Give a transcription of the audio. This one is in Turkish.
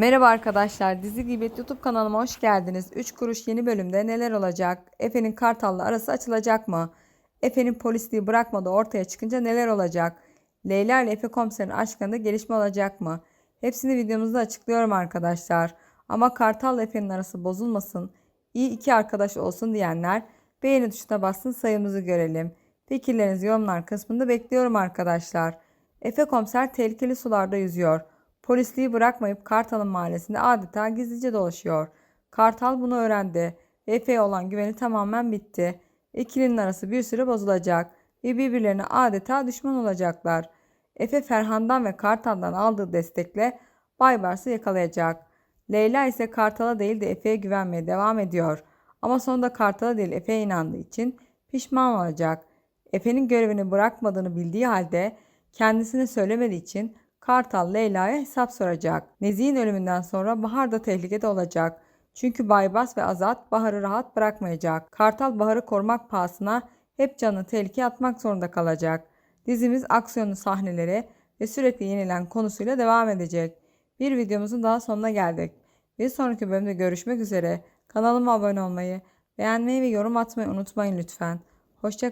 Merhaba arkadaşlar, Dizi Gibet YouTube kanalıma hoş geldiniz. 3 kuruş yeni bölümde neler olacak? Efe'nin Kartal'la arası açılacak mı? Efe'nin polisliği bırakmadığı ortaya çıkınca neler olacak? Leyla ile Efe komiserin aşkında gelişme olacak mı? Hepsini videomuzda açıklıyorum arkadaşlar. Ama Kartal'la Efe'nin arası bozulmasın, iyi iki arkadaş olsun diyenler beğeni tuşuna bassın sayımızı görelim. Fikirlerinizi yorumlar kısmında bekliyorum arkadaşlar. Efe komiser tehlikeli sularda yüzüyor. Polisliği bırakmayıp Kartal'ın mahallesinde adeta gizlice dolaşıyor. Kartal bunu öğrendi Efe'ye olan güveni tamamen bitti. İkilinin arası bir süre bozulacak ve birbirlerine adeta düşman olacaklar. Efe Ferhan'dan ve Kartal'dan aldığı destekle Baybars'ı yakalayacak. Leyla ise Kartal'a değil de Efe'ye güvenmeye devam ediyor. Ama sonunda Kartal'a değil Efe'ye inandığı için pişman olacak. Efe'nin görevini bırakmadığını bildiği halde kendisine söylemediği için Kartal Leyla'ya hesap soracak. Nezih'in ölümünden sonra Bahar da tehlikede olacak. Çünkü Baybas ve Azat Bahar'ı rahat bırakmayacak. Kartal Bahar'ı korumak pahasına hep canını tehlikeye atmak zorunda kalacak. Dizimiz aksiyonlu sahneleri ve sürekli yenilen konusuyla devam edecek. Bir videomuzun daha sonuna geldik. Bir sonraki bölümde görüşmek üzere. Kanalıma abone olmayı, beğenmeyi ve yorum atmayı unutmayın lütfen. Hoşça